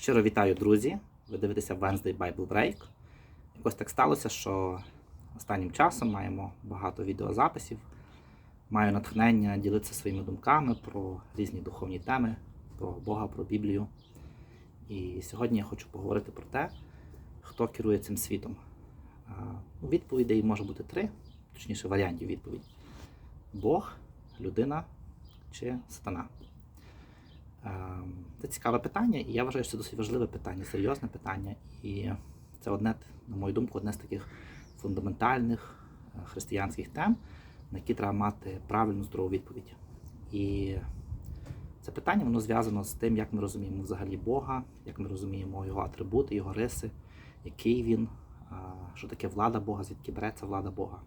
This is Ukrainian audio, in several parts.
Щиро вітаю, друзі! Ви дивитеся Wednesday Bible Break. Якось так сталося, що останнім часом маємо багато відеозаписів. Маю натхнення ділитися своїми думками про різні духовні теми, про Бога, про Біблію. І сьогодні я хочу поговорити про те, хто керує цим світом. А, ну, Відповідей може бути три, точніше варіантів відповіді: Бог, людина чи сатана. Ем, Це цікаве питання, і я вважаю, що це досить важливе питання, серйозне питання. І це одне, на мою думку, одне з таких фундаментальних е, християнських тем, на які треба мати правильну здорову відповідь. І це питання воно зв'язано з тим, як ми розуміємо взагалі Бога, як ми розуміємо його атрибути, його риси, який він, що таке влада Бога, звідки береться влада Бога.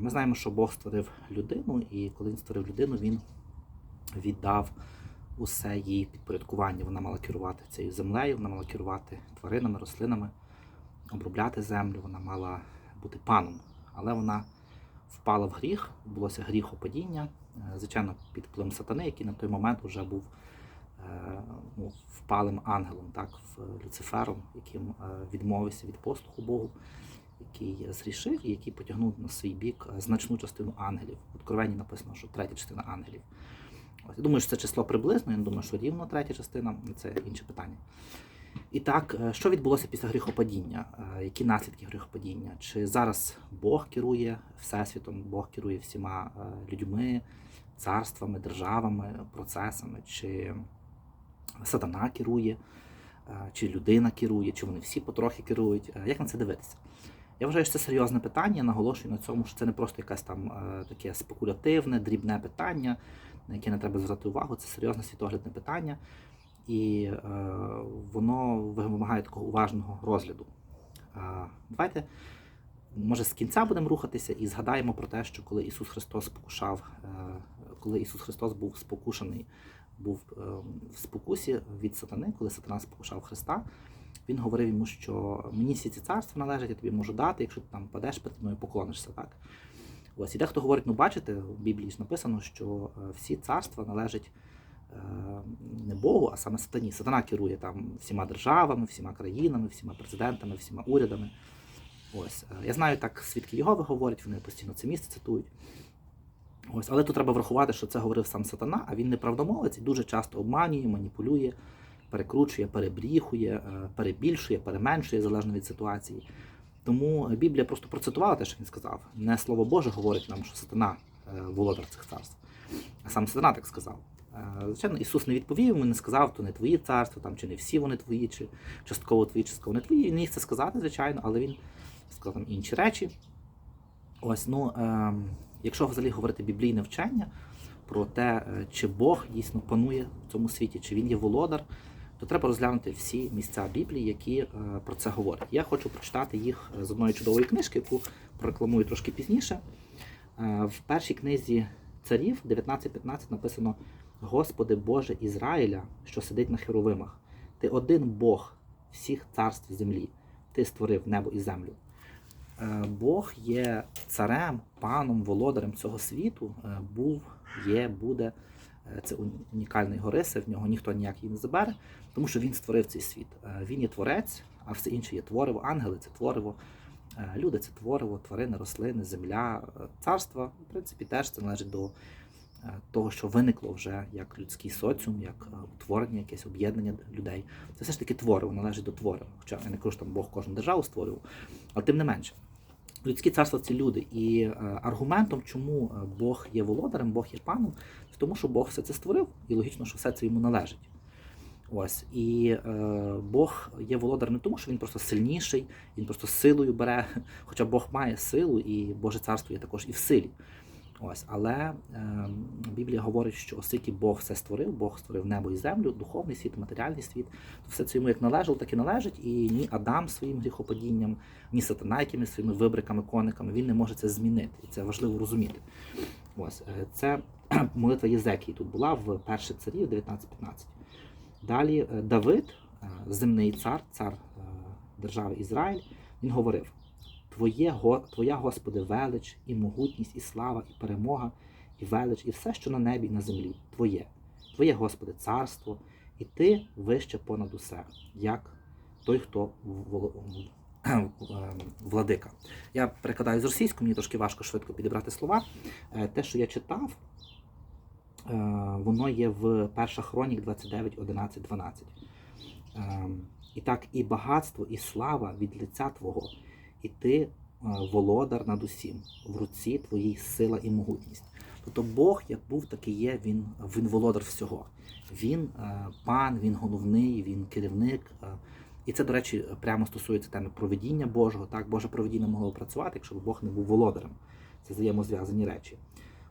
Ми знаємо, що Бог створив людину, і коли він створив людину, він віддав усе її підпорядкування. Вона мала керувати цією землею, вона мала керувати тваринами, рослинами, обробляти землю, вона мала бути паном. Але вона впала в гріх, відбулося гріхопадіння, е, звичайно, під впливом сатани, який на той момент вже був е, ну, впалим ангелом, так, в Люцифером, яким е, відмовився від послуху Богу, який зрішив і який потягнув на свій бік е, значну частину ангелів. В Откровенні написано, що третя частина ангелів. Ось, я думаю, що це число приблизно, я не думаю, що рівно третя частина, це інше питання. І так, е, що відбулося після гріхопадіння? Е, Які наслідки гріхопадіння? Чи зараз Бог керує Всесвітом, Бог керує всіма е, людьми, царствами, державами, процесами, чи сатана керує, чи людина керує, чи вони всі потрохи керують? Як на це дивитися? Я вважаю, що це серйозне питання. Наголошую на цьому, що це не просто якесь там таке спекулятивне, дрібне питання, на яке не треба звертати увагу. Це серйозне світоглядне питання, і е, воно вимагає такого уважного розгляду. Е, давайте, може, з кінця будемо рухатися і згадаємо про те, що коли Ісус Христос спокушав, е, коли Ісус Христос був спокушений, був е, в спокусі від сатани, коли сатана спокушав Христа. Він говорив йому, що мені всі ці царства належать, я тобі можу дати, якщо ти там падеш перед мною, поклонишся. Так? Ось, і дехто говорить, ну бачите, в Біблії написано, що е, всі царства належать е, не Богу, а саме сатані. Сатана керує там всіма державами, всіма країнами, всіма президентами, всіма урядами. Ось, е, я знаю, так свідки Єгови говорять, вони постійно це місце цитують. Ось, але тут треба врахувати, що це говорив сам сатана, а він неправдомовець і дуже часто обманює, маніпулює, перекручує, перебріхує, перебільшує, переменшує залежно від ситуації. Тому Біблія просто процитувала те, що він сказав. Не слово Боже говорить нам, що сатана е, володар цих царств, а сам сатана так сказав. Е, Звичайно, Ісус не відповів йому, не сказав, то не твої царства, там, чи не всі вони твої, чи частково твої, частково не твої. Він міг це сказати, звичайно, але він сказав там інші речі. Ось, ну, е, якщо взагалі говорити біблійне вчення про те, е, чи Бог дійсно панує в цьому світі, чи він є володар, то треба розглянути всі місця Біблії, які е, про це говорять. Я хочу прочитати їх е, з одної чудової книжки, яку прорекламую трошки пізніше. Е, В першій книзі царів 19.15 написано: Господи Боже Ізраїля, що сидить на херовимах, ти один Бог всіх царств землі, ти створив небо і землю. Бог є царем, паном, володарем цього світу, був, є, буде. Е, Це унікальна його риса, в нього ніхто ніяк її не забере, тому що він створив цей світ. Е, Він є творець, а все інше є твориво. Ангели це твориво, е, люди це твориво, тварини, рослини, земля, царство. В принципі, теж це належить до того, що виникло вже як людський соціум, як утворення, якесь об'єднання людей. Це все ж таки твориво, належить до творива. Хоча я не кажу, що там Бог кожну державу створював, але тим не менше. Людські царства це люди. І е, аргументом, чому е, Бог є володарем, Бог є паном, це тому, що Бог все це створив, і логічно, що все це йому належить. Ось. І е, Бог є володар не тому, що він просто сильніший, він просто силою бере, хоча Бог має силу, і Боже царство є також і в силі. Ось, але е, Біблія говорить, що оскільки Бог все створив, Бог створив небо і землю, духовний світ, матеріальний світ, то все це йому як належало, так і належить. І ні Адам своїм гріхопадінням, ні сатана якимись своїми вибриками, кониками, він не може це змінити. І це важливо розуміти. Ось е, це молитва Єзекії тут була в перших царів 19.15. Далі е, Давид, е, земний цар, цар держави Ізраїль, він говорив: Твоє, Твоя, Господи, велич, і могутність, і слава, і перемога, і велич, і все, що на небі і на землі, Твоє. Твоє, Господи, царство, і ти вище понад усе, як той, хто ем, владика. Я перекладаю з російської, мені трошки важко швидко підібрати слова. Е, Те, що я читав, е, воно є в перша хронік 29, 11, 12. Ем, І так, і багатство, і слава від лиця Твого, і ти е, володар над усім, в руці твоїй сила і могутність. Тобто Бог, як був, так і є, він, він володар всього. Він е, пан, він головний, він керівник. е, І це, до речі, прямо стосується теми проведіння Божого. Так, Боже проведіння могло працювати, якщо б Бог не був володарем. Це взаємозв'язані речі.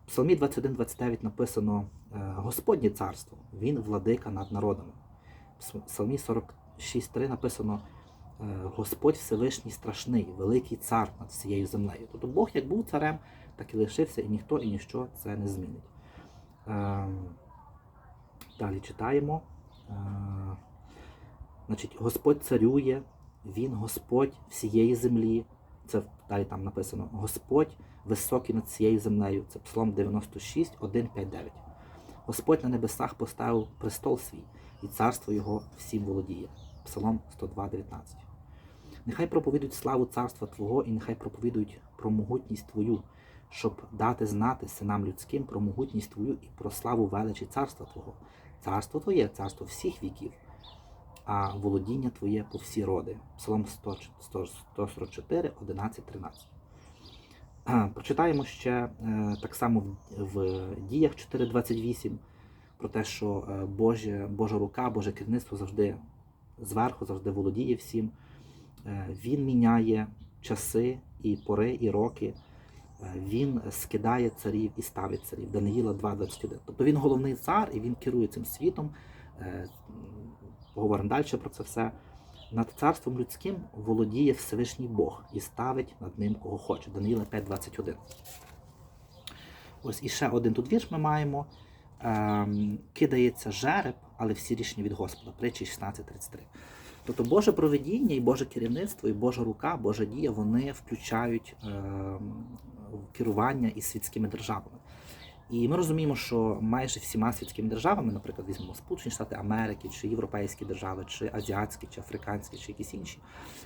В Псалмі 21-29 написано Господнє царство, він владика над народами. В Псалмі 46.3 написано Господь Всевишній страшний, великий цар над всією землею. Тобто Бог як був царем, так і лишився, і ніхто і ніщо це не змінить. Ем, Далі читаємо. Е, Значить, Господь царює, Він Господь всієї землі. Це далі там написано Господь високий над всією землею. Це Псалом 96, 1, 5, 9. Господь на небесах поставив престол свій, і царство його всім володіє. Псалом 102, 19. Нехай проповідують славу царства Твого, і нехай проповідують про могутність Твою, щоб дати знати синам людським про могутність Твою і про славу величі царства Твого. Царство Твоє, царство всіх віків, а володіння Твоє по всі роди. Псалом 100, 100, 144, 11, 13. Прочитаємо ще е, так само в, в діях 4.28 про те, що е, Божа, Божа рука, Боже керівництво завжди зверху, завжди володіє всім. Е, Він міняє часи і пори, і роки. Е, Він скидає царів і ставить царів. Даниїла 2.21. Тобто він головний цар і він керує цим світом. Е, Поговоримо далі про це все. Над царством людським володіє Всевишній Бог і ставить над ним кого хоче. Даниїла 5.21. Ось і ще один тут вірш ми маємо. Ем, кидається жереб, але всі рішення від Господа. Притчі 16.33. Тобто Боже проведіння і Боже керівництво, і Божа рука, Божа дія, вони включають ем, керування і світськими державами. І ми розуміємо, що майже всіма світськими державами, наприклад, візьмемо Сполучені Штати Америки, чи європейські держави, чи азіатські, чи африканські, чи якісь інші,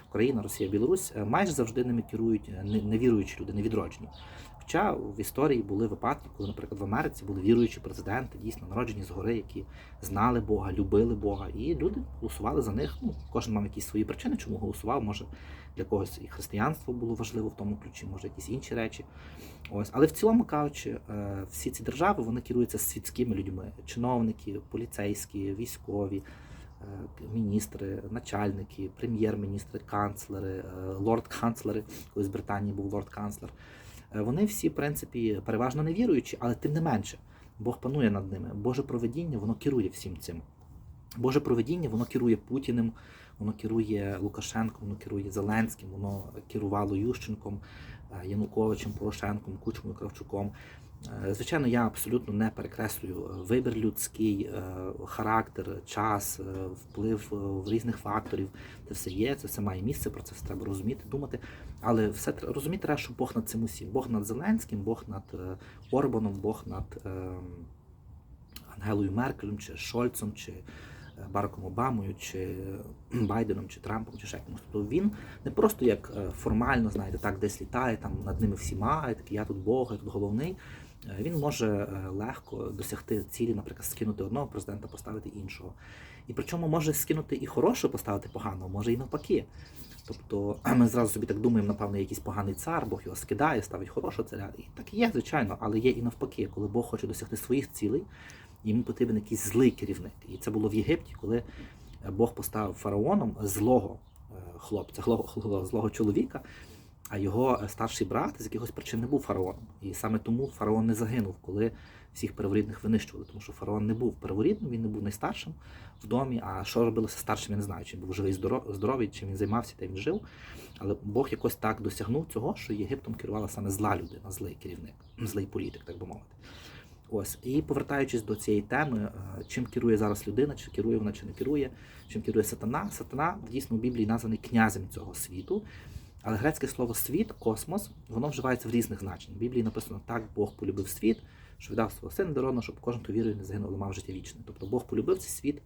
Україна, Росія, Білорусь, е, майже завжди ними керують е, невіруючі люди, невідроджені. Хоча в історії були випадки, коли, наприклад, в Америці були віруючі президенти, дійсно народжені згори, які знали Бога, любили Бога, і люди голосували за них. Ну, кожен мав якісь свої причини, чому голосував. Може для когось і християнство було важливо в тому ключі, може якісь інші речі. Ось, але в цілому кажучи, е, всі ці держави вони керуються світськими людьми: чиновники, поліцейські, військові. е, Міністри, начальники, прем'єр-міністри, канцлери, е, лорд-канцлери, колись в Британії був лорд-канцлер. Е, Вони всі, в принципі, переважно не віруючі, але тим не менше, Бог панує над ними. Боже проведіння, воно керує всім цим. Боже проведіння, воно керує Путіним, воно керує Лукашенком, воно керує Зеленським, воно керувало Ющенком, е, Януковичем, Порошенком, Кучмою, Кравчуком. Е, Звичайно, я абсолютно не перекреслюю е, вибір людський, е, характер, час, вплив різних факторів. Це все є, це все має місце, про це все треба розуміти, думати. Але все розуміти треба, що Бог над цим усім. Бог над Зеленським, Бог над Орбаном, Бог над Ангелою Меркелем, чи Шольцом, чи Бараком Обамою, чи Байденом, чи Трампом, чи ще кимось. Тобто він не просто як формально, знаєте, так десь літає, там над ними всіма, такий я тут Бог, я тут головний. Е, Він може е, легко досягти цілі, наприклад, скинути одного президента, поставити іншого. І причому може скинути і хорошого, поставити поганого, може і навпаки. Тобто ми зразу собі так думаємо, напевно, якийсь поганий цар, Бог його скидає, ставить хорошого царя. І так є, звичайно, але є і навпаки, коли Бог хоче досягти своїх цілей, йому потрібен якийсь злий керівник. І це було в Єгипті, коли Бог поставив фараоном злого е, хлопця, злого чоловіка, а його е, старший брат з якихось причин не був фараоном. І саме тому фараон не загинув, коли всіх перворідних винищували, тому що фараон не був перворідним, він не був найстаршим в домі. А що робилося старшим, я не знаю, чи він був живий здоровий, чим він займався, та він жив. Але Бог якось так досягнув цього, що Єгиптом керувала саме зла людина, злий керівник, злий політик, так би мовити. Ось і повертаючись до цієї теми, е, чим керує зараз людина, чи керує вона, чи не керує, чим керує сатана. Сатана дійсно в Біблії названий князем цього світу. Але грецьке слово світ, космос, воно вживається в різних значеннях. В Біблії написано так, Бог полюбив світ, що віддав свого сина дородного, щоб кожен, хто вірує, не загинув, але мав життя вічне. Тобто Бог полюбив цей світ,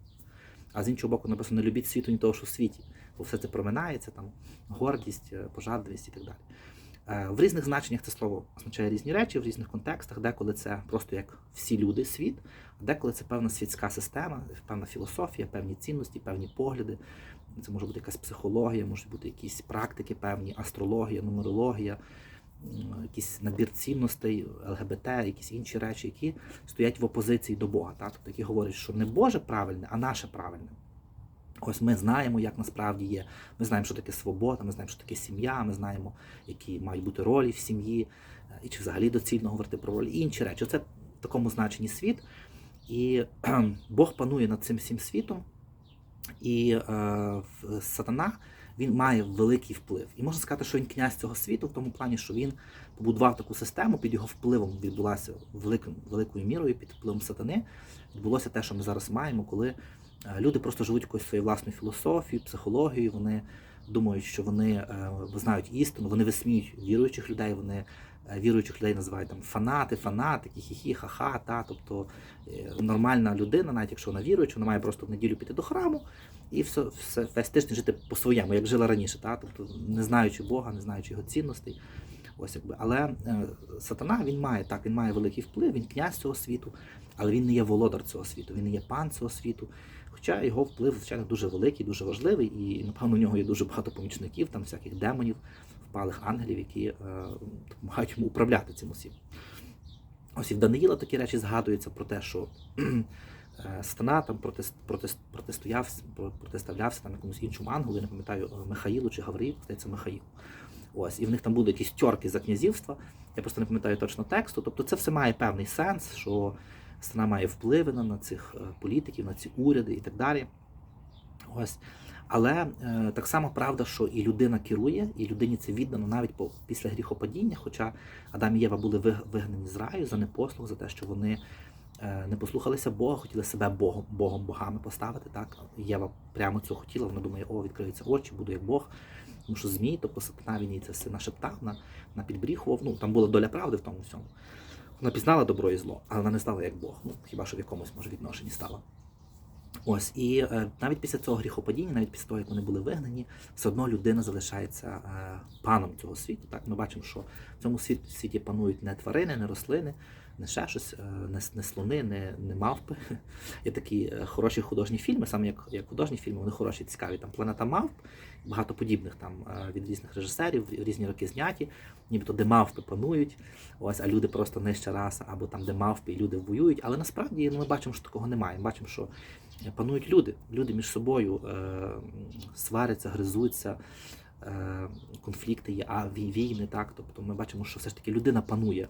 А з іншого боку, написано, не любіть світу ні того, що в світі, бо все це проминається, там гордість, е, пожадливість і так далі. Е, В різних значеннях це слово означає різні речі, в різних контекстах, деколи це просто як всі люди, світ, а деколи це певна світська система, певна філософія, певні цінності, певні погляди. Це може бути якась психологія, можуть бути якісь практики певні, астрологія, нумерологія, якийсь набір цінностей, ЛГБТ, якісь інші речі, які стоять в опозиції до Бога. Так? Тобто, які говорять, що не Боже правильне, а наше правильне. Ось ми знаємо, як насправді є. Ми знаємо, що таке свобода, ми знаємо, що таке сім'я, ми знаємо, які мають бути ролі в сім'ї, е, і чи взагалі доцільно говорити про ролі, і інші речі. Це в такому значенні світ. І Бог панує над цим всім світом, і е, сатана він має великий вплив. І можна сказати, що він князь цього світу, в тому плані, що він побудував таку систему, під його впливом відбулася великим, великою мірою, під впливом сатани. Відбулося те, що ми зараз маємо, коли е, люди просто живуть якоюсь своєю власною філософією, психологією. Вони думають, що вони е, знають істину, вони висміють віруючих людей, вони віруючих людей називають там фанати, фанатики, хі-хі, ха-ха. Та, тобто е, нормальна людина, навіть якщо вона віруюча, вона має просто в неділю піти до храму і все, все весь тиждень жити по-своєму, як жила раніше, та? тобто не знаючи Бога, не знаючи його цінностей. Ось якби. Але е, сатана він має так, він має великий вплив, він князь цього світу, але він не є володар цього світу, він не є пан цього світу. Хоча його вплив, звичайно, дуже великий, дуже важливий, і напевно у нього є дуже багато помічників, там всяких демонів, впалих ангелів, які е, допомагають йому управляти цим усім. Ось і в Даниїла такі речі згадуються про те, що е, Сатана там протист, протист, протистояв, протиставлявся там якомусь іншому ангелу, я не пам'ятаю, е, Михаїлу чи Гавриїлу, здається, Михаїл. Ось, і в них там були якісь тьорки за князівства. Я просто не пам'ятаю точно тексту. Тобто це все має певний сенс, що страна має впливи на, цих е, політиків, на ці уряди і так далі. Ось. Але е, так само правда, що і людина керує, і людині це віддано навіть по, після гріхопадіння. Хоча Адам і Єва були вигнані з раю за непослух, за те, що вони е, не послухалися Бога, хотіли себе Богом, Богом богами поставити. Так? Єва прямо цього хотіла, вона думає, о, відкриються очі, буду як Бог. Тому що Змій, тобто сатана він їй це все нашептав, на, на підбріхував. Ну, там була доля правди в тому всьому. Вона пізнала добро і зло, але вона не стала як Бог. Ну, хіба що в якомусь може відношенні стала. Ось, і е, навіть після цього гріхопадіння, навіть після того, як вони були вигнані, все одно людина залишається е, паном цього світу. Так, ми бачимо, що в цьому світ- світі панують не тварини, не рослини, не ще щось, е, не, не слони, не, не мавпи. Є такі е, хороші художні фільми, саме як, як художні фільми, вони хороші, цікаві. Там планета мавп, багато подібних там е, від різних режисерів, різні роки зняті, нібито де мавпи панують, ось, а люди просто нижча раса, або там, де мавпи і люди воюють. Але насправді ну, ми бачимо, що такого немає. Ми бачимо, що панують люди. Люди між собою е, сваряться, гризуться, е, конфлікти є, а війни, так. Тобто ми бачимо, що все ж таки людина панує,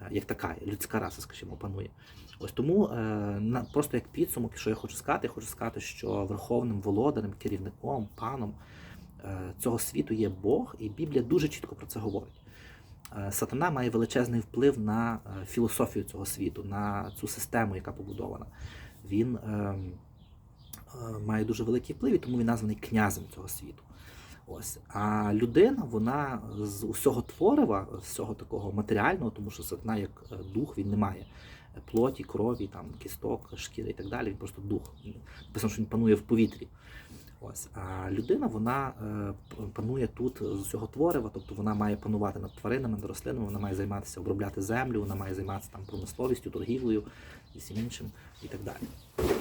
е, як така, людська раса, скажімо, панує. Ось тому е, на, просто як підсумок, що я хочу сказати, я хочу сказати, що верховним володарем, керівником, паном е, цього світу є Бог, і Біблія дуже чітко про це говорить. Е, Сатана має величезний вплив на е, філософію цього світу, на цю систему, яка побудована. Він е, е, має дуже великий вплив, і тому він названий князем цього світу. Ось. А людина, вона з усього творива, з всього такого матеріального, тому що сатана як е, дух, він не має плоті, крові, там, кісток, шкіри і так далі. Він просто дух. Написано, що він панує в повітрі. Ось. А людина вона е, панує тут з усього творива, тобто вона має панувати над тваринами, над рослинами, вона має займатися обробляти землю, вона має займатися там промисловістю, торгівлею і всім іншим і так далі.